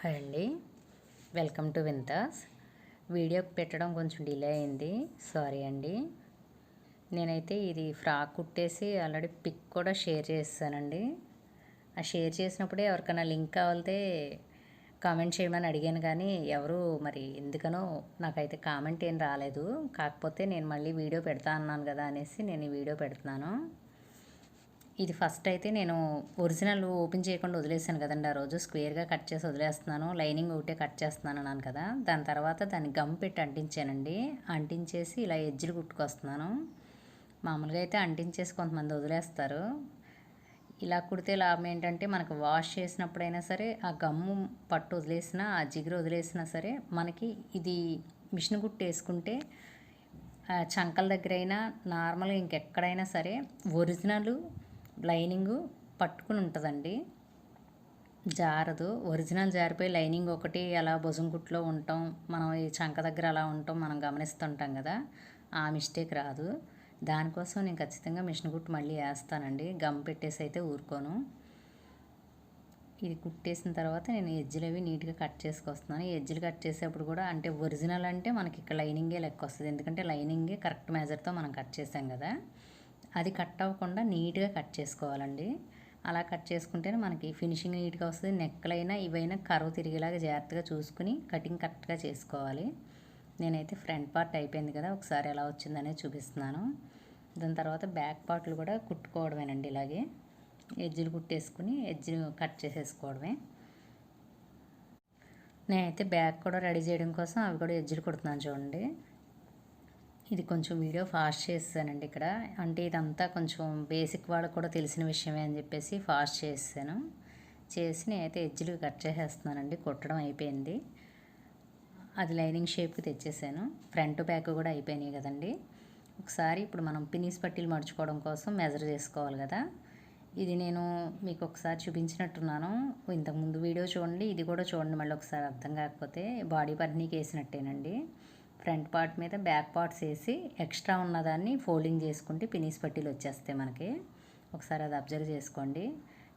Hi అండి. Welcome to వింతాస్. Video పెట్టడం కొంచెం డిలే అయింది. సారీ అండి. నేనైతే ఇది ఫ్రాక్ కుట్టేసి ఆల్రెడీ పిక్ కూడా షేర్ చేస్తానండి. ఆ షేర్ చేసినప్పుడే ఎవరికైనా లింక్ కావాలితే కామెంట్ చేయమని అడిగాను కానీ ఎవరు మరి ఎందుకనో నాకైతే కామెంట్ ఏం రాలేదు. కాకపోతే నేను మళ్ళీ వీడియో పెడతా అన్నాను కదా అనేసి నేను ఈ వీడియో పెడుతున్నాను. ఇది ఫస్ట్ అయితే నేను ఒరిజినల్ ఓపెన్ చేయకుండా వదిలేసాను కదండి ఆ రోజు. స్క్వేర్గా కట్ చేసి వదిలేస్తున్నాను. లైనింగ్ ఒకటే కట్ చేస్తున్నాను అన్నాను కదా. దాని తర్వాత దాన్ని గమ్ పెట్టి అంటించానండి. అంటించేసి ఇలా ఎజ్జులు కుట్టుకొస్తున్నాను. మామూలుగా అయితే అంటించేసి కొంతమంది వదిలేస్తారు. ఇలా కుడితే లాభం ఏంటంటే మనకు వాష్ చేసినప్పుడైనా సరే ఆ గమ్ము పట్టు వదిలేసినా ఆ జిగురు వదిలేసినా సరే మనకి ఇది మిషన్ కుట్టు వేసుకుంటే చంకల దగ్గర అయినా నార్మల్గా ఇంకెక్కడైనా సరే ఒరిజినల్ లైనింగ్ పట్టుకుని ఉంటుందండి. జారదు. ఒరిజినల్ జారిపోయి లైనింగ్ ఒకటి అలా భుజం కుట్లో ఉంటాం. మనం ఈ చంక దగ్గర అలా ఉంటాం. మనం గమనిస్తుంటాం కదా. ఆ మిస్టేక్ రాదు. దానికోసం నేను ఖచ్చితంగా మిషన్ కుట్టు మళ్ళీ వేస్తానండి. గమ్ పెట్టేసి అయితే ఊరుకోను. ఇది కుట్టేసిన తర్వాత నేను ఎజ్జులు అవి నీట్గా కట్ చేసుకొస్తున్నాను. ఎజ్జులు కట్ చేసేప్పుడు కూడా అంటే ఒరిజినల్ అంటే మనకి ఇక్కడ లైనింగే లెక్క వస్తుంది. ఎందుకంటే లైనింగే కరెక్ట్ మెజర్తో మనం కట్ చేసాం కదా. అది కట్ అవ్వకుండా నీట్గా కట్ చేసుకోవాలండి. అలా కట్ చేసుకుంటేనే మనకి ఫినిషింగ్ నీట్గా వస్తుంది. నెక్కలైనా ఇవైనా కరువు తిరిగేలాగా జాగ్రత్తగా చూసుకుని కటింగ్ కరెక్ట్గా చేసుకోవాలి. నేనైతే ఫ్రంట్ పార్ట్ అయిపోయింది కదా ఒకసారి ఎలా వచ్చిందనేది చూపిస్తున్నాను. దాని తర్వాత బ్యాక్ పార్ట్లు కూడా కుట్టుకోవడమేనండి ఇలాగే. ఎజ్జులు కుట్టేసుకుని ఎడ్జులు కట్ చేసేసుకోవడమే. నేనైతే బ్యాక్ కూడా రెడీ చేయడం కోసం అవి కూడా ఎజ్జులు కుడుతున్నాను చూడండి. ఇది కొంచెం వీడియో ఫాస్ట్ చేస్తానండి ఇక్కడ. అంటే ఇదంతా కొంచెం బేసిక్ వాళ్ళకు కూడా తెలిసిన విషయమే అని చెప్పేసి ఫాస్ట్ చేస్తాను. చేసి నేనైతే ఎజ్జులు కట్ చేసేస్తున్నానండి. కుట్టడం అయిపోయింది. అది లైనింగ్ షేప్కి తెచ్చేసాను. ఫ్రంట్ బ్యాక్ కూడా అయిపోయినాయి కదండి. ఒకసారి ఇప్పుడు మనం పినీస్ పట్టీలు మడుచుకోవడం కోసం మెజర్ చేసుకోవాలి కదా. ఇది నేను మీకు ఒకసారి చూపించినట్టున్నాను. ఇంతకుముందు వీడియో చూడండి ఇది కూడా చూడండి మళ్ళీ ఒకసారి అర్థం కాకపోతే బాడీ పట్నీకి వేసినట్టేనండి ఫ్రంట్ పార్ట్ మీద బ్యాక్ పార్ట్స్ వేసి ఎక్స్ట్రా ఉన్నదాన్ని ఫోల్డింగ్ చేసుకుంటే పినీస్ పట్టీలు వచ్చేస్తాయి మనకి. ఒకసారి అది అబ్జర్వ్ చేసుకోండి.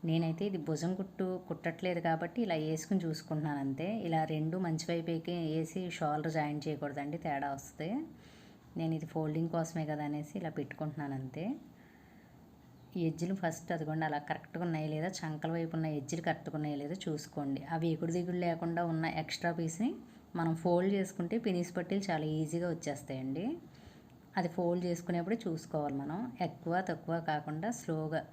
నేనైతే ఇది భుజం కుట్టు కుట్టట్లేదు కాబట్టి ఇలా వేసుకుని చూసుకుంటున్నాను అంతే. ఇలా రెండు మంచి వైపుకి వేసి షోల్డర్ జాయిన్ చేయకూడదండి తేడా వస్తే. నేను ఇది ఫోల్డింగ్ కోసమే కదా అనేసి ఇలా పెట్టుకుంటున్నాను అంతే. ఎజ్జులు ఫస్ట్ అదిగోండి అలా కరెక్ట్గా ఉన్నాయి లేదా చంకల వైపు ఉన్న ఎజ్జులు కరెక్ట్గా ఉన్నాయో లేదా చూసుకోండి. అవి ఎగుడు దిగుడు లేకుండా ఉన్న ఎక్స్ట్రా పీస్ని మనం ఫోల్డ్ చేసుకుంటే పినీస్ పట్టీలు చాలా ఈజీగా వచ్చేస్తాయండి. అది ఫోల్డ్ చేసుకునేప్పుడు చూసుకోవాలి మనం. ఎక్కువ తక్కువ కాకుండా స్లోగా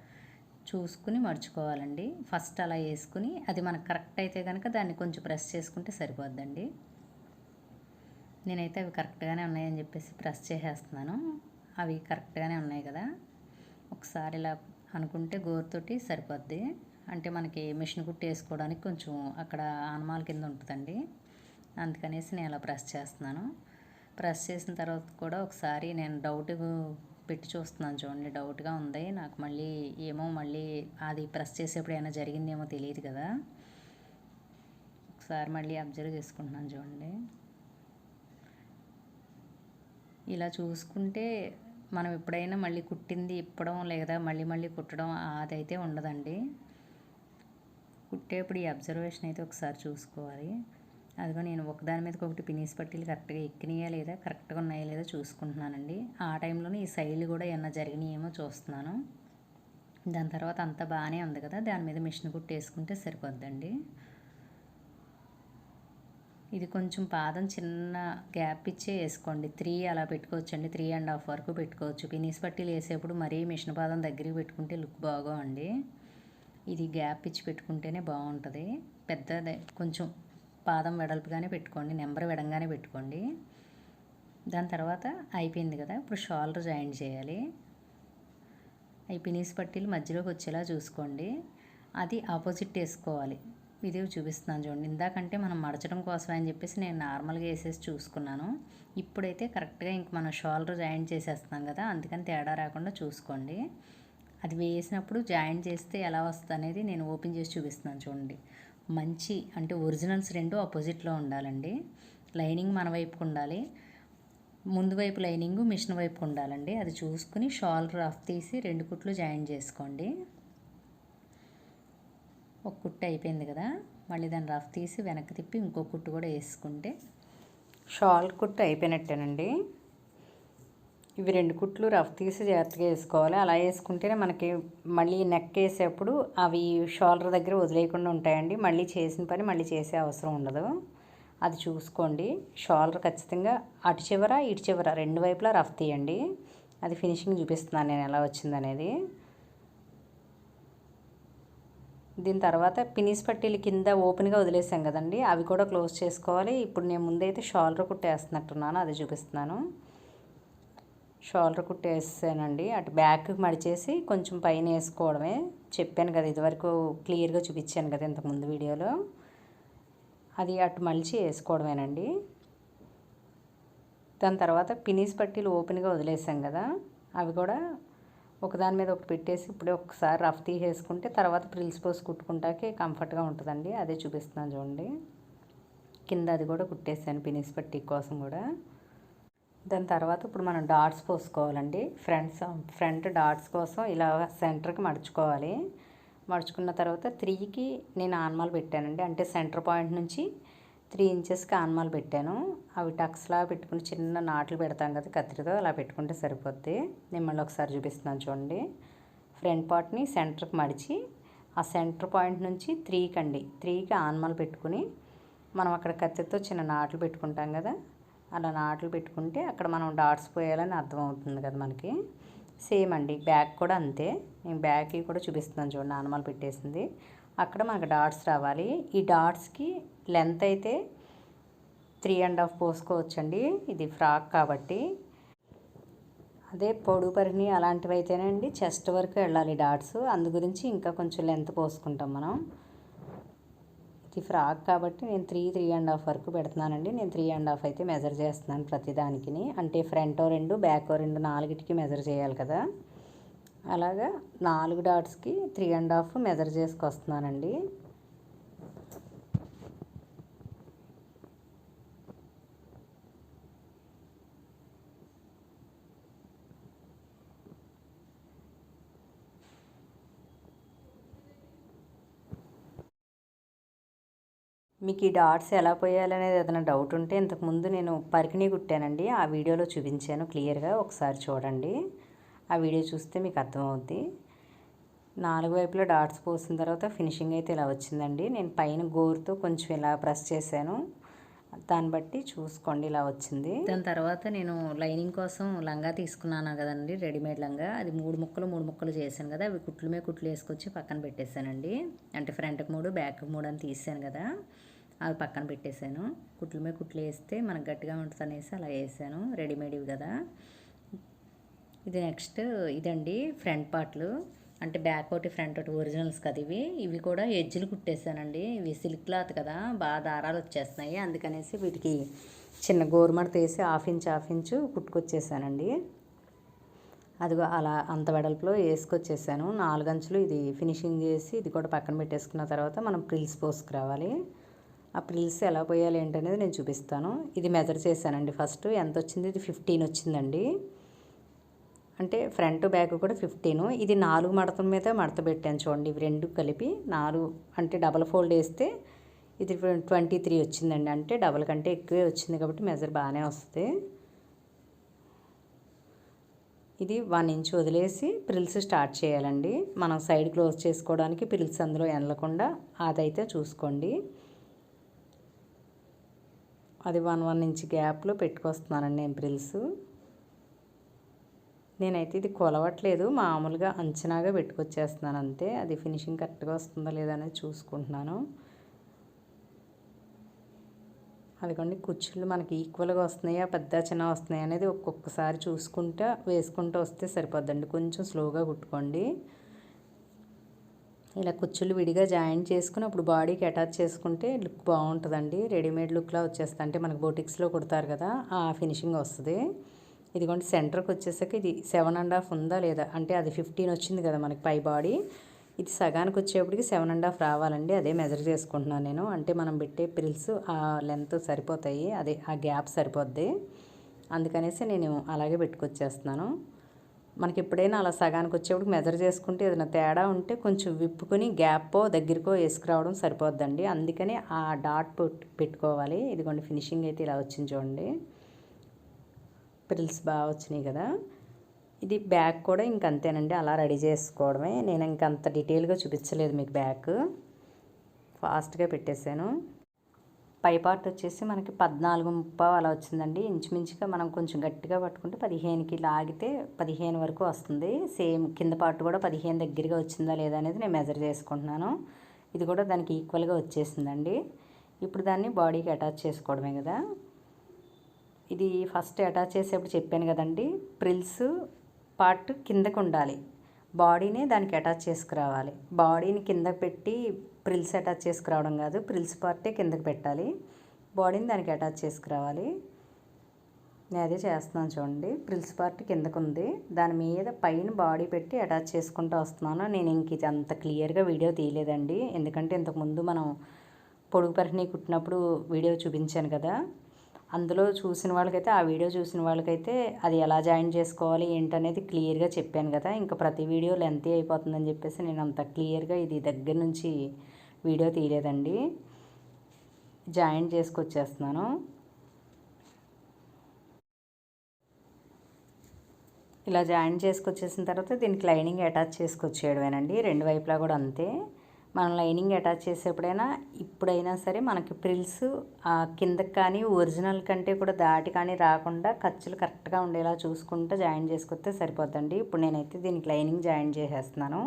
చూసుకుని మడుచుకోవాలండి. ఫస్ట్ అలా వేసుకుని అది మనకు కరెక్ట్ అయితే కనుక దాన్ని కొంచెం ప్రెస్ చేసుకుంటే సరిపోద్దండి. నేనైతే అవి కరెక్ట్గానే ఉన్నాయని చెప్పేసి ప్రెస్ చేసేస్తున్నాను. అవి కరెక్ట్గానే ఉన్నాయి కదా. ఒకసారి ఇలా అనుకుంటే గోరుతోటి సరిపోద్ది. అంటే మనకి మిషన్ కుట్టి వేసుకోవడానికి కొంచెం అక్కడ ఆనమాల కింద ఉంటుందండి. అందుకనేసి నేను అలా ప్రెస్ చేస్తున్నాను. ప్రెస్ చేసిన తర్వాత కూడా ఒకసారి నేను డౌట్ పెట్టి చూస్తున్నాను చూడండి డౌట్గా ఉంది. నాకు మళ్ళీ ఏమో మళ్ళీ అది ప్రెస్ చేసేప్పుడు ఏమైనా జరిగిందేమో తెలియదు కదా. ఒకసారి మళ్ళీ అబ్జర్వ్ చేసుకుంటున్నాను చూడండి. ఇలా చూసుకుంటే మనం ఎప్పుడైనా మళ్ళీ కుట్టింది ఇప్పడం లేదా మళ్ళీ మళ్ళీ కుట్టడం అదైతే ఉండదండి. కుట్టేప్పుడు ఈ అబ్జర్వేషన్ అయితే ఒకసారి చూసుకోవాలి. అదిగో నేను ఒకదాని మీదకి ఒకటి పినీస్ పట్టీలు కరెక్ట్గా ఎక్కినాయా లేదా కరెక్ట్గా ఉన్నాయా లేదా చూసుకుంటున్నానండి. ఆ టైంలోనే ఈ సైడ్లు కూడా ఏమన్నా జరిగినాయేమో చూస్తున్నాను. దాని తర్వాత అంతా బాగానే ఉంది కదా దాని మీద మిషన్ కుట్టేసుకుంటే సరిపోద్దండి. ఇది కొంచెం పాదం చిన్న గ్యాప్ ఇచ్చే వేసుకోండి. త్రీ అలా పెట్టుకోవచ్చు అండి త్రీ అండ్ హాఫ్ వరకు పెట్టుకోవచ్చు. పినీస్ పట్టీలు వేసేప్పుడు మరీ మిషన్ పాదం దగ్గరికి పెట్టుకుంటే లుక్ బాగోండి ఇది గ్యాప్ ఇచ్చి పెట్టుకుంటేనే బాగుంటుంది. పెద్ద కొంచెం పాదం వెడల్పుగానే పెట్టుకోండి నెంబర్ విడంగానే పెట్టుకోండి. దాని తర్వాత అయిపోయింది కదా ఇప్పుడు షోల్డర్ జాయిన్ చేయాలి. అవి పినీస్ పట్టీలు మధ్యలోకి వచ్చేలా చూసుకోండి. అది ఆపోజిట్ వేసుకోవాలి. ఇది చూపిస్తున్నాను చూడండి. ఇందాకంటే మనం మడచడం కోసం అని చెప్పేసి నేను నార్మల్గా వేసేసి చూసుకున్నాను. ఇప్పుడైతే కరెక్ట్గా ఇంక మనం షోల్డర్ జాయిన్ చేసేస్తున్నాం కదా అందుకని తేడా రాకుండా చూసుకోండి. అది వేసినప్పుడు జాయిన్ చేస్తే ఎలా వస్తుంది అనేది నేను ఓపెన్ చేసి చూపిస్తున్నాను చూడండి. మంచి అంటే ఒరిజినల్స్ రెండు ఆపోజిట్లో ఉండాలండి. లైనింగ్ మన వైపుకు ఉండాలి. ముందు వైపు లైనింగ్ మిషన్ వైపుకు ఉండాలండి. అది చూసుకుని షాల్ రఫ్ తీసి రెండు కుట్లు జాయిన్ చేసుకోండి. ఒక కుట్టు అయిపోయింది కదా. మళ్ళీ దాన్ని రఫ్ తీసి వెనక్కి తిప్పి ఇంకో కుట్టు కూడా వేసుకుంటే షాల్ కుట్టు అయిపోయినట్టేనండి. ఇవి రెండు కుట్లు రఫ్ తీసి జాగ్రత్తగా వేసుకోవాలి. అలా వేసుకుంటేనే మనకి మళ్ళీ నెక్ వేసేప్పుడు అవి షోల్డర్ దగ్గర వదిలేయకుండా ఉంటాయండి. మళ్ళీ చేసిన పని మళ్ళీ చేసే అవసరం ఉండదు. అది చూసుకోండి. షోల్డర్ ఖచ్చితంగా అటు చివర ఇటు చివర రెండు వైపులా రఫ్ తీయండి. అది ఫినిషింగ్ చూపిస్తున్నాను నేను ఎలా వచ్చిందనేది. దీని తర్వాత పినీస్ పట్టీలు కింద ఓపెన్గా వదిలేసాం కదండి. అవి కూడా క్లోజ్ చేసుకోవాలి. ఇప్పుడు నేను ముందైతే షోల్డర్ కుట్టేస్తున్నట్టున్నాను. అది చూపిస్తున్నాను. షోల్డర్ కుట్టేసానండి. అటు బ్యాక్ మడిచేసి కొంచెం పైన వేసుకోవడమే చెప్పాను కదా ఇదివరకు క్లియర్గా చూపించాను కదా ఇంతకుముందు వీడియోలో. అది అటు మలిచి వేసుకోవడమేనండి. దాని తర్వాత పినీస్ పట్టీలు ఓపెన్గా వదిలేసాం కదా అవి కూడా ఒకదాని మీద ఒకటి పెట్టేసి ఇప్పుడే ఒకసారి రఫ్ తీసేసుకుంటే తర్వాత ప్రిల్స్ పోసి కుట్టుకుంటాకి కంఫర్ట్గా ఉంటుందండి. అదే చూపిస్తున్నాను చూడండి. కింద అది కూడా కుట్టేసాను పినీస్ పట్టీ కోసం కూడా. దాని తర్వాత ఇప్పుడు మనం డాట్స్ పోసుకోవాలండి. ఫ్రంట్స్ ఫ్రంట్ డాట్స్ కోసం ఇలా సెంటర్కి మడుచుకోవాలి. మడుచుకున్న తర్వాత త్రీకి నేను ఆన్మాలు పెట్టానండి. అంటే సెంటర్ పాయింట్ నుంచి త్రీ ఇంచెస్కి ఆన్మాలు పెట్టాను. అవి టక్స్లా పెట్టుకుని చిన్న నాట్లు పెడతాం కదా కత్తిరితో అలా పెట్టుకుంటే సరిపోద్ది. నేను మళ్ళీ ఒకసారి చూపిస్తున్నాను చూడండి. ఫ్రంట్ పార్ట్ని సెంటర్కి మడిచి ఆ సెంటర్ పాయింట్ నుంచి త్రీకి అండి. త్రీకి ఆన్మాలు పెట్టుకుని మనం అక్కడ కత్తితో చిన్న నాట్లు పెట్టుకుంటాం కదా అలా నాట్లు పెట్టుకుంటే అక్కడ మనం డాట్స్ పోయాలని అర్థమవుతుంది కదా మనకి. సేమ్ అండి బ్యాక్ కూడా అంతే. నేను బ్యాక్ కూడా చూపిస్తున్నాను చూడండి ఆనమాలు పెట్టేసింది. అక్కడ మనకు డాట్స్ రావాలి. ఈ డాట్స్కి లెంత్ అయితే త్రీ అండ్ హాఫ్ పోసుకోవచ్చండి. ఇది ఫ్రాక్ కాబట్టి. అదే పొడుగు పరిణి అలాంటివి అయితేనండి చెస్ట్ వరకు వెళ్ళాలి డాట్స్. అందు గురించి ఇంకా కొంచెం లెంత్ పోసుకుంటాం మనం. ఇది ఫ్రాక్ కాబట్టి నేను త్రీ త్రీ అండ్ హాఫ్ వరకు పెడుతున్నానండి. నేను త్రీ అండ్ హాఫ్ అయితే మెజర్ చేస్తున్నాను ప్రతిదానికి అంటే ఫ్రంట్ రెండు బ్యాక్ రెండు నాలుగిటికి మెజర్ చేయాలి కదా. అలాగా నాలుగు డాట్స్కి త్రీ అండ్ హాఫ్ మెజర్ చేసుకొస్తున్నానండి. మీకు ఈ డాట్స్ ఎలా పోయాలనేది ఏదైనా డౌట్ ఉంటే ఇంతకుముందు నేను పరికిణి కుట్టానండి. ఆ వీడియోలో చూపించాను క్లియర్గా ఒకసారి చూడండి. ఆ వీడియో చూస్తే మీకు అర్థమవుద్ది. నాలుగు వైపులో డాట్స్ పోసిన తర్వాత ఫినిషింగ్ అయితే ఇలా వచ్చిందండి. నేను పైన గోరుతో కొంచెం ఇలా ప్రెస్ చేశాను. దాన్ని బట్టి చూసుకోండి ఇలా వచ్చింది. దాని తర్వాత నేను లైనింగ్ కోసం లంగా తీసుకున్నాను కదండి రెడీమేడ్ లంగా. అది మూడు ముక్కలు మూడు ముక్కలు చేశాను కదా. అవి కుట్లు మీద కుట్లు వేసుకొచ్చి పక్కన పెట్టేశానండి. అంటే ఫ్రంట్కి మూడు బ్యాక్ మూడు అని తీసాను కదా. అవి పక్కన పెట్టేశాను. కుట్లు మీద కుట్లు వేస్తే మనకు గట్టిగా ఉంటుంది అనేసి అలా వేసాను. రెడీమేడ్ కదా. ఇది నెక్స్ట్ ఇదండి ఫ్రంట్ పార్ట్లు అంటే బ్యాక్ ఒకటి ఫ్రంట్ ఒకటి ఒరిజినల్స్ కదా ఇవి. ఇవి కూడా ఎడ్జ్లు కుట్టేశానండి. ఇవి సిల్క్ క్లాత్ కదా. బాగా దారాలు వచ్చేస్తున్నాయి. అందుకనేసి వీటికి చిన్న గోరుమడత తీసి హాఫ్ ఇంచ్ హాఫ్ ఇంచు కుట్టుకొచ్చేసానండి. అదిగో అలా అంత వెడల్పులో వేసుకొచ్చేసాను. నాలుగు అంచులు ఇది ఫినిషింగ్ చేసి ఇది కూడా పక్కన పెట్టేసుకున్న తర్వాత మనం ప్రిల్స్ పోసుకురావాలి. ఆ ప్రిల్స్ ఎలా పోయాలి ఏంటనేది నేను చూపిస్తాను. ఇది మెజర్ చేశానండి ఫస్ట్ ఎంత వచ్చింది? ఇది ఫిఫ్టీన్ వచ్చిందండి. అంటే ఫ్రంట్ బ్యాక్ కూడా ఫిఫ్టీను ఇది నాలుగు మడతల మీద మడత పెట్టాను చూడండి. ఇవి రెండు కలిపి నాలుగు అంటే డబల్ ఫోల్డ్ వేస్తే ఇది ట్వంటీ త్రీ వచ్చిందండి. అంటే డబల్ కంటే ఎక్కువే వచ్చింది కాబట్టి మెజర్ బాగానే వస్తుంది. ఇది వన్ ఇంచ్ వదిలేసి ప్రిల్స్ స్టార్ట్ చేయాలండి. మనం సైడ్ క్లోజ్ చేసుకోవడానికి ప్రిల్స్ అందులో ఎనలకుండా అదైతే చూసుకోండి. అది వన్ వన్ ఇంచ్ గ్యాప్లో పెట్టుకొస్తున్నానండి ఎంప్రిల్స్. నేనైతే ఇది కొలవట్లేదు మామూలుగా అంచనాగా పెట్టుకొచ్చేస్తున్నాను అంతే. అది ఫినిషింగ్ కరెక్ట్గా వస్తుందా లేదా అనేది చూసుకుంటున్నాను. అదిగోండి కుర్చీలు మనకి ఈక్వల్గా వస్తున్నాయా పెద్ద చిన్న వస్తున్నాయా అనేది ఒక్కొక్కసారి చూసుకుంటా వేసుకుంటూ వస్తే సరిపోద్దండి. కొంచెం స్లోగా కుట్టుకోండి. ఇలా కుచ్చులు విడిగా జాయిన్ చేసుకుని అప్పుడు బాడీకి అటాచ్ చేసుకుంటే లుక్ బాగుంటుందండి. రెడీమేడ్ లుక్లా వచ్చేస్తా అంటే మనకు బోటిక్స్లో కుడతారు కదా ఆ ఫినిషింగ్ వస్తుంది. ఇదిగోండి సెంటర్కి వచ్చేసరికి ఇది సెవెన్ అండ్ హాఫ్ ఉందా లేదా అంటే అది ఫిఫ్టీన్ వచ్చింది కదా మనకి పై బాడీ. ఇది సగానికి వచ్చేప్పటికి సెవెన్ అండ్ హాఫ్ రావాలండి. అదే మెజర్ చేసుకుంటున్నాను నేను. అంటే మనం పెట్టే పిల్స్ ఆ లెంత్ సరిపోతాయి. అదే ఆ గ్యాప్ సరిపోద్ది. అందుకనేసి నేను అలాగే పెట్టుకొచ్చేస్తున్నాను. మనకి ఎప్పుడైనా అలా సగానికి వచ్చేప్పుడు మెజర్ చేసుకుంటే ఏదైనా తేడా ఉంటే కొంచెం విప్పుకొని గ్యాప్పో దగ్గరికో వేసుకురావడం సరిపోద్దండి. అందుకని ఆ డాట్ పెట్టుకోవాలి. ఇదిగోండి ఫినిషింగ్ అయితే ఇలా వచ్చింది చూడండి. ప్రిల్స్ బాగా వచ్చినాయి కదా. ఇది బ్యాగ్ కూడా ఇంకంతేనండి అలా రెడీ చేసుకోవడమే. నేను ఇంకంత డీటెయిల్గా చూపించలేదు మీకు బ్యాగ్ ఫాస్ట్గా పెట్టేశాను. పై పార్ట్ వచ్చేసి మనకి పద్నాలుగు ముప్పావు అలా వచ్చిందండి. ఇంచుమించుగా మనం కొంచెం గట్టిగా పట్టుకుంటే పదిహేనుకి లాగితే పదిహేను వరకు వస్తుంది. సేమ్ కింద పార్ట్ కూడా పదిహేను దగ్గరగా వచ్చిందా లేదా అనేది నేను మెజర్ చేసుకుంటున్నాను. ఇది కూడా దానికి ఈక్వల్గా వచ్చేసిందండి. ఇప్పుడు దాన్ని బాడీకి అటాచ్ చేసుకోవడమే కదా. ఇది ఫస్ట్ అటాచ్ చేసేప్పుడు చెప్పాను కదండి ప్రిల్స్ పార్ట్ కిందకు ఉండాలి బాడీనే దానికి అటాచ్ చేసుకురావాలి. బాడీని కింద పెట్టి ప్రిల్స్ అటాచ్ చేసుకురావడం కాదు. ప్రిల్స్ పార్టే కిందకి పెట్టాలి. బాడీని దానికి అటాచ్ చేసుకురావాలి. నేను అదే చేస్తున్నాను చూడండి. ప్రిల్స్ పార్ట్ కిందకు ఉంది దాని మీద పైన బాడీ పెట్టి అటాచ్ చేసుకుంటూ వస్తున్నాను. నేను ఇంక ఇది అంత క్లియర్గా వీడియో తీయలేదండి. ఎందుకంటే ఇంతకుముందు మనం పొడుగు పరిని కుట్టినప్పుడు వీడియో చూపించాను కదా. అందులో చూసిన వాళ్ళకైతే ఆ వీడియో చూసిన వాళ్ళకైతే అది ఎలా జాయిన్ చేసుకోవాలి ఏంటనేది క్లియర్గా చెప్పాను కదా. ఇంకా ప్రతి వీడియో లెంతీ అయిపోతుందని చెప్పేసి నేను అంత క్లియర్గా ఇది దగ్గర నుంచి వీడియో తీయలేదండి. జాయిన్ చేసుకొచ్చేస్తున్నాను. ఇలా జాయిన్ చేసుకొచ్చేసిన తర్వాత దీనికి లైనింగ్ అటాచ్ చేసుకొచ్చేయడమేనండి. రెండు వైపులా కూడా అంతే. మనం లైనింగ్ అటాచ్ చేసేప్పుడైనా ఇప్పుడైనా సరే మనకి ప్రిల్స్ కిందకి కానీ ఒరిజినల్ కంటే కూడా దాటి కానీ రాకుండా ఖర్చులు కరెక్ట్గా ఉండేలా చూసుకుంటూ జాయిన్ చేసుకొస్తే సరిపోద్దండి. ఇప్పుడు నేనైతే దీనికి లైనింగ్ జాయిన్ చేసేస్తున్నాను.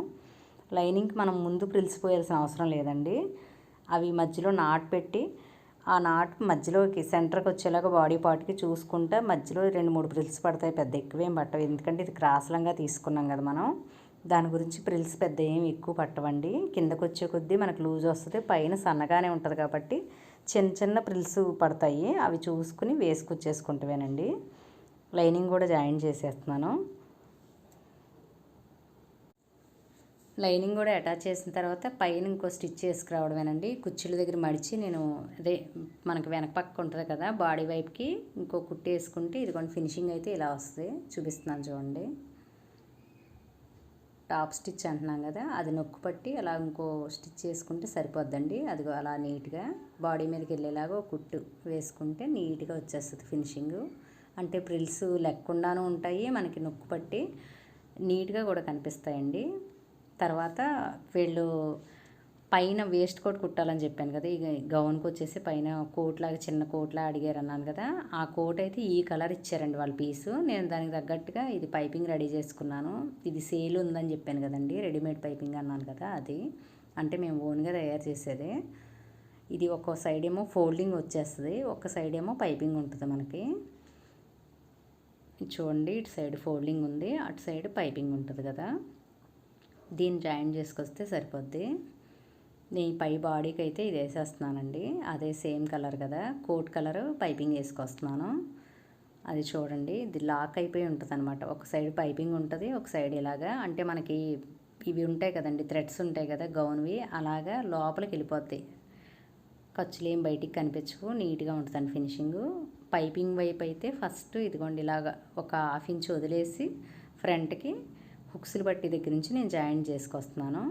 లైనింగ్కి మనం ముందు ప్రిల్స్ పోయాల్సిన అవసరం లేదండి. అవి మధ్యలో నాట్ పెట్టి ఆ నాట్ మధ్యలోకి సెంటర్కి వచ్చేలాగా బాడీ పార్ట్కి చూసుకుంటే మధ్యలో రెండు మూడు ప్రిల్స్ పడతాయి. పెద్ద ఎక్కువేం పట్టవు. ఎందుకంటే ఇది క్రాసలంగా తీసుకున్నాం కదా మనం. దాని గురించి ప్రిల్స్ పెద్ద ఏమి ఎక్కువ పట్టవండి. కిందకు వచ్చే కొద్దీ మనకు లూజ్ వస్తుంది. పైన సన్నగానే ఉంటుంది కాబట్టి చిన్న చిన్న ప్రిల్స్ పడతాయి. అవి చూసుకుని వేసుకొచ్చేసుకుంటావేనండి. లైనింగ్ కూడా జాయిన్ చేసేస్తున్నాను. లైనింగ్ కూడా అటాచ్ చేసిన తర్వాత పైన ఇంకో స్టిచ్ చేసుకురావడమేనండి. కుర్చీల దగ్గర మడిచి నేను అదే మనకి వెనక పక్క ఉంటుంది కదా బాడీ వైపుకి ఇంకో కుట్టి వేసుకుంటే ఇదిగోండి ఫినిషింగ్ అయితే ఇలా వస్తుంది. చూపిస్తున్నాను చూడండి. టాప్ స్టిచ్ అంటున్నాం కదా అది నొక్కు పట్టి అలా ఇంకో స్టిచ్ చేసుకుంటే సరిపోద్దండి. అది అలా నీట్గా బాడీ మీదకి వెళ్ళేలాగా కుట్టు వేసుకుంటే నీట్గా వచ్చేస్తుంది ఫినిషింగ్. అంటే ప్రిల్స్ లెక్కుండానూ ఉంటాయి మనకి నొక్కు పట్టి నీట్గా కూడా కనిపిస్తాయండి. తర్వాత వీళ్ళు పైన వేస్ట్ కోట్ కుట్టాలని చెప్పాను కదా ఈ గౌన్కి వచ్చేసి పైన కోట్లాగా చిన్న కోట్లా అడిగారు అన్నాను కదా ఆ కోట్ అయితే ఈ కలర్ ఇచ్చారండి వాళ్ళ పీసు నేను దానికి తగ్గట్టుగా ఇది పైపింగ్ రెడీ చేసుకున్నాను. ఇది సేల్ ఉందని చెప్పాను కదండి రెడీమేడ్ పైపింగ్ అన్నాను కదా అది. అంటే మేము ఓన్గా తయారు చేసేది. ఇది ఒక సైడ్ ఏమో ఫోల్డింగ్ వచ్చేస్తుంది ఒక సైడ్ ఏమో పైపింగ్ ఉంటుంది మనకి. చూడండి ఇటు సైడ్ ఫోల్డింగ్ ఉంది అటు సైడ్ పైపింగ్ ఉంటుంది కదా. దీన్ని జాయిన్ చేసుకొస్తే సరిపోద్ది. నేను పై బాడీకి అయితే ఇది వేసేస్తున్నానండి. అదే సేమ్ కలర్ కదా. కోట్ కలర్ పైపింగ్ వేసుకొస్తున్నాను. అది చూడండి. ఇది లాక్ అయిపోయి ఉంటుంది అనమాట ఒక సైడ్ పైపింగ్ ఉంటుంది ఒక సైడ్ ఇలాగా. అంటే మనకి ఇవి ఉంటాయి కదండి థ్రెడ్స్ ఉంటాయి కదా గౌన్వి. అలాగా లోపలికి వెళ్ళిపోతాయి ఖర్చులు ఏం బయటికి కనిపించవు. నీట్గా ఉంటుందండి ఫినిషింగ్. పైపింగ్ వైపు అయితే ఫస్ట్ ఇదిగోండి ఇలాగా ఒక హాఫ్ ఇంచ్ వదిలేసి ఫ్రంట్కి హుక్స్లు బట్టి దగ్గర నుంచి నేను జాయిన్ చేసుకొస్తున్నాను.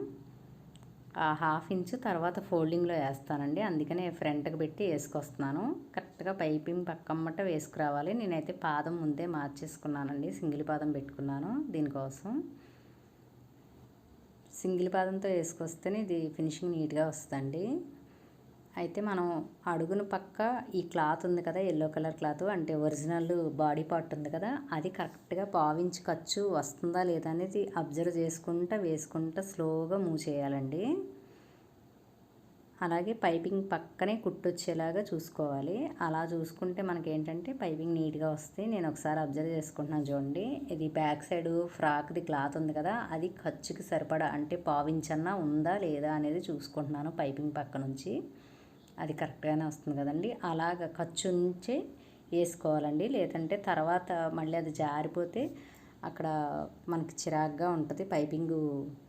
ఆ హాఫ్ ఇంచ్ తర్వాత ఫోల్డింగ్లో వేస్తానండి. అందుకనే ఫ్రంట్కి పెట్టి వేసుకొస్తున్నాను. కరెక్ట్గా పైపింగ్ పక్కమ్మట వేసుకురావాలి. నేనైతే పాదం ముందే మార్చేసుకున్నానండి. సింగిల్ పాదం పెట్టుకున్నాను దీనికోసం. సింగిల్ పాదంతో వేసుకొస్తేనే ఇది ఫినిషింగ్ నీట్గా వస్తుందండి. అయితే మనం అడుగున పక్క ఈ క్లాత్ ఉంది కదా ఎల్లో కలర్ క్లాత్ అంటే ఒరిజినల్ బాడీ పార్ట్ ఉంది కదా అది కరెక్ట్గా పావించి ఖర్చు వస్తుందా లేదా అనేది అబ్జర్వ్ చేసుకుంటా వేసుకుంటా స్లోగా మూవ్ చేయాలండి. అలాగే పైపింగ్ పక్కనే కుట్టొచ్చేలాగా చూసుకోవాలి. అలా చూసుకుంటే మనకి ఏంటంటే పైపింగ్ నీట్గా వస్తే నేను ఒకసారి అబ్జర్వ్ చేసుకుంటున్నాను చూడండి. ఇది బ్యాక్ సైడ్ ఫ్రాక్ది క్లాత్ ఉంది కదా అది ఖర్చుకి సరిపడా అంటే పావించన్నా ఉందా లేదా అనేది చూసుకుంటున్నాను పైపింగ్ పక్క నుంచి. అది కరెక్ట్గానే వస్తుంది కదండి. అలాగ ఖర్చు నుంచే వేసుకోవాలండి. లేదంటే తర్వాత మళ్ళీ అది జారిపోతే అక్కడ మనకి చిరాగ్గా ఉంటుంది. పైపింగు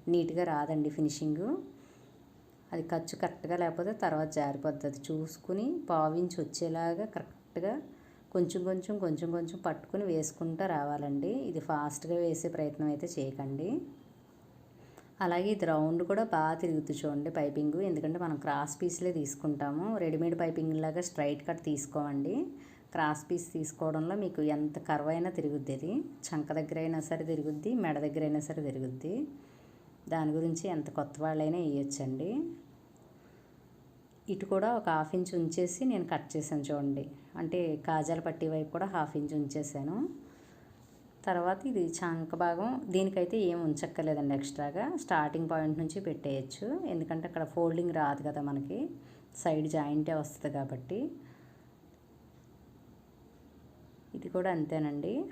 నీట్గా రాదండి ఫినిషింగు. అది ఖర్చు కరెక్ట్గా లేకపోతే తర్వాత జారిపోద్ది. అది చూసుకుని పావించి వచ్చేలాగా కరెక్ట్గా కొంచెం కొంచెం కొంచెం కొంచెం పట్టుకుని వేసుకుంటూ రావాలండి. ఇది ఫాస్ట్గా వేసే ప్రయత్నం అయితే చేయకండి. అలాగే ఇది రౌండ్ కూడా బాగా తిరుగుతూ చూడండి పైపింగ్. ఎందుకంటే మనం క్రాస్ పీస్లే తీసుకుంటాము. రెడీమేడ్ పైపింగ్ లాగా స్ట్రైట్ కట్ తీసుకోవండి క్రాస్ పీస్ తీసుకోవడంలో మీకు ఎంత కర్వ్ అయినా తిరుగుద్ది అది చంక దగ్గర అయినా సరే తిరుగుద్ది మెడ దగ్గర అయినా సరే తిరుగుద్ది. దాని గురించి ఎంత కొత్త వాళ్ళైనా వేయొచ్చండి. ఇటు కూడా ఒక హాఫ్ ఇంచ్ ఉంచేసి నేను కట్ చేశాను చూడండి. అంటే కాజాల పట్టి వైపు కూడా హాఫ్ ఇంచ్ ఉంచేసాను తర్వాత ఇది చంక భాగం. దీనికైతే ఏం ఉంచక్కర్లేదండి ఎక్స్ట్రాగా. స్టార్టింగ్ పాయింట్ నుంచి పెట్టేయచ్చు. ఎందుకంటే అక్కడ ఫోల్డింగ్ రాదు కదా మనకి. సైడ్ జాయింటే వస్తుంది కాబట్టి. ఇది కూడా అంతేనండి.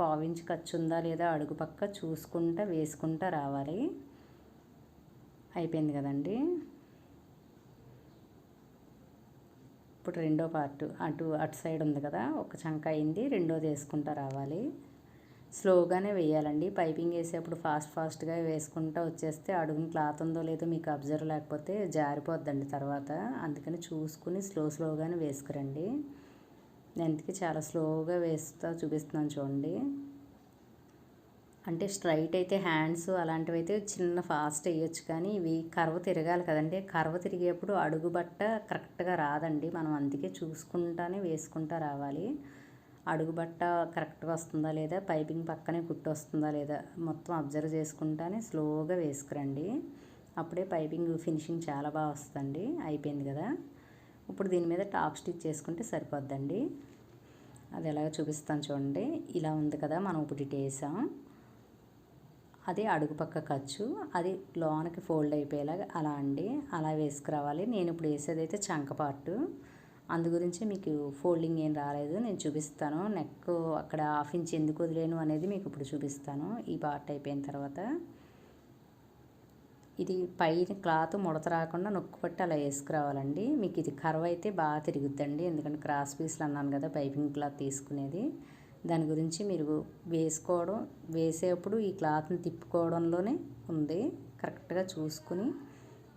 పావించి ఖర్చు ఉందా లేదా అడుగు పక్క చూసుకుంటా వేసుకుంటా రావాలి. అయిపోయింది కదండి. ఇప్పుడు రెండో పార్ట్. అటు అటు సైడ్ ఉంది కదా. ఒక చంక అయింది. రెండోది వేసుకుంటా రావాలి. స్లోగానే వేయాలండి. పైపింగ్ వేసేప్పుడు ఫాస్ట్ ఫాస్ట్గా వేసుకుంటూ వచ్చేస్తే అడుగుని క్లాత్ ఉందో లేదో మీకు అబ్జర్వ్ లేకపోతే జారిపోద్దండి తర్వాత. అందుకని చూసుకుని స్లో స్లోగానే వేసుకురండి. నేను చాలా స్లోగా వేస్తా చూపిస్తున్నాను చూడండి. అంటే స్ట్రైట్ అయితే హ్యాండ్స్ అలాంటివి అయితే చిన్న ఫాస్ట్ వేయొచ్చు కానీ ఇవి కర్వ తిరగాలి కదండి. కర్వ తిరిగేప్పుడు అడుగు బట్ట కరెక్ట్గా రాదండి. మనం అందుకే చూసుకుంటానే వేసుకుంటా రావాలి. అడుగుబట్ట కరెక్ట్గా వస్తుందా లేదా పైపింగ్ పక్కనే కుట్టు వస్తుందా లేదా మొత్తం అబ్జర్వ్ చేసుకుంటానే స్లోగా వేసుకురండి. అప్పుడే పైపింగ్ ఫినిషింగ్ చాలా బాగా వస్తుందండి. అయిపోయింది కదా. ఇప్పుడు దీని మీద టాప్ స్టిచ్ చేసుకుంటే సరిపోద్దండి. అది ఎలాగ చూపిస్తాను చూడండి. ఇలా ఉంది కదా మనం ఇప్పుడు ఇటు వేసాం. అది అడుగు పక్క ఖర్చు. అది లోనకి ఫోల్డ్ అయిపోయేలాగా అలా అండి. అలా వేసుకురావాలి. నేను ఇప్పుడు వేసేది అయితే చంక అందు గురించి మీకు ఫోల్డింగ్ ఏం రాలేదు. నేను చూపిస్తాను. నెక్ అక్కడ హాఫ్ ఇంచ్ ఎందుకు వదిలేను అనేది మీకు ఇప్పుడు చూపిస్తాను. ఈ పార్ట్ అయిపోయిన తర్వాత ఇది పైన క్లాత్ ముడత రాకుండా నొక్కు పట్టి అలా వేసుకురావాలండి. మీకు ఇది కర్వ్ అయితే బాగా తిరుగుద్దండి. ఎందుకంటే క్రాస్ పీస్లు అన్నాను కదా పైపింగ్ క్లాత్ తీసుకునేది. దాని గురించి మీరు వేసుకోవడం వేసేప్పుడు ఈ క్లాత్ని తిప్పుకోవడంలోనే ఉంది. కరెక్ట్గా చూసుకుని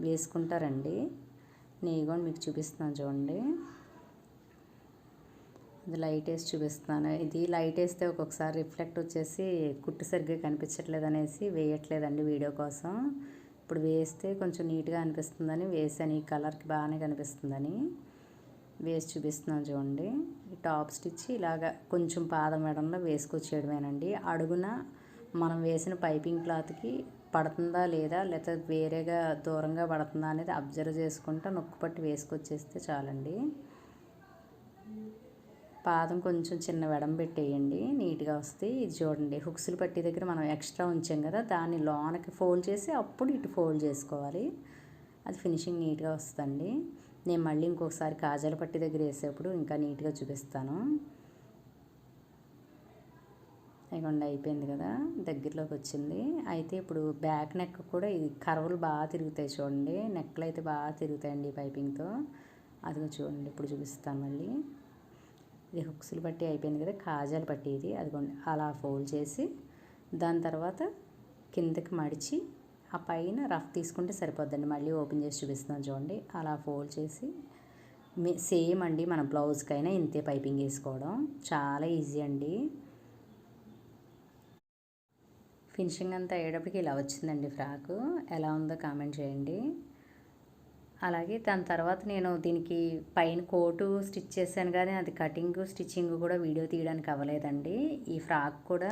వేసుకుంటారండి. నేను కూడా మీకు చూపిస్తున్నాను చూడండి. ఇది లైట్ వేసి చూపిస్తున్నాను. ఇది లైట్ వేస్తే ఒక్కొక్కసారి రిఫ్లెక్ట్ వచ్చేసి కుట్టు సరిగ్గా కనిపించట్లేదు అనేసి వేయట్లేదండి వీడియో కోసం. ఇప్పుడు వేస్తే కొంచెం నీట్గా అనిపిస్తుందని వేసాను. ఈ కలర్కి బాగానే కనిపిస్తుందని వేసి చూపిస్తున్నాను చూడండి. ఈ టాప్ స్టిచ్ ఇలాగా కొంచెం పాదం మెడంలో వేసుకొచ్చేయడమేనండి. అడుగున మనం వేసిన పైపింగ్ క్లాత్కి పడుతుందా లేదా లేకపోతే వేరేగా దూరంగా పడుతుందా అనేది అబ్జర్వ్ చేసుకుంటా నొక్కు పట్టి వేసుకొచ్చేస్తే చాలండి. పాదం కొంచెం చిన్న వెడం పెట్టేయండి. నీట్గా వస్తే ఇది చూడండి హుక్స్లు పట్టి దగ్గర మనం ఎక్స్ట్రా ఉంచాం కదా దాన్ని లోనకి ఫోల్డ్ చేసి అప్పుడు ఇటు ఫోల్డ్ చేసుకోవాలి. అది ఫినిషింగ్ నీట్గా వస్తుందండి. నేను మళ్ళీ ఇంకొకసారి కాజాల పట్టి దగ్గర వేసేప్పుడు ఇంకా నీట్గా చూపిస్తాను. ఇవ్వండి అయిపోయింది కదా దగ్గరలోకి వచ్చింది. అయితే ఇప్పుడు బ్యాక్ నెక్ కూడా ఇది కర్వలు బాగా తిరుగుతాయి చూడండి నెక్లు అయితే బాగా తిరుగుతాయండి పైపింగ్తో. అది చూడండి ఇప్పుడు చూపిస్తాను మళ్ళీ. ఇది హుక్స్లు పట్టి అయిపోయింది కదా కాజాలు పట్టి ఇది అదిగోండి అలా ఫోల్డ్ చేసి దాని తర్వాత కిందకి మడిచి ఆ పైన రఫ్ తీసుకుంటే సరిపోద్దండి. మళ్ళీ ఓపెన్ చేసి చూపిస్తున్నాను చూడండి. అలా ఫోల్డ్ చేసి సేమ్ అండి మన బ్లౌజ్కైనా ఇంతే పైపింగ్ వేసుకోవడం. చాలా ఈజీ అండి. ఫినిషింగ్ అంతా అయ్యేటప్పటికి ఇలా వచ్చిందండి ఫ్రాకు. ఎలా ఉందో కామెంట్ చేయండి. అలాగే దాని తర్వాత నేను దీనికి పైన కోటు స్టిచ్ చేశాను కానీ అది కటింగ్ స్టిచ్చింగ్ కూడా వీడియో తీయడానికి అవ్వలేదండి. ఈ ఫ్రాక్ కూడా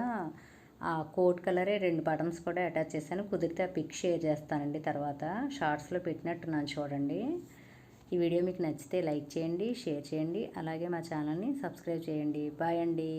ఆ కోట్ కలరే రెండు బటన్స్ కూడా అటాచ్ చేశాను. కుదిరితే ఆ పిక్ షేర్ చేస్తానండి తర్వాత. షార్ట్స్లో పెట్టినట్టున్నాను చూడండి. ఈ వీడియో మీకు నచ్చితే లైక్ చేయండి షేర్ చేయండి. అలాగే మా ఛానల్ని సబ్స్క్రైబ్ చేయండి. బాయ్ అండి.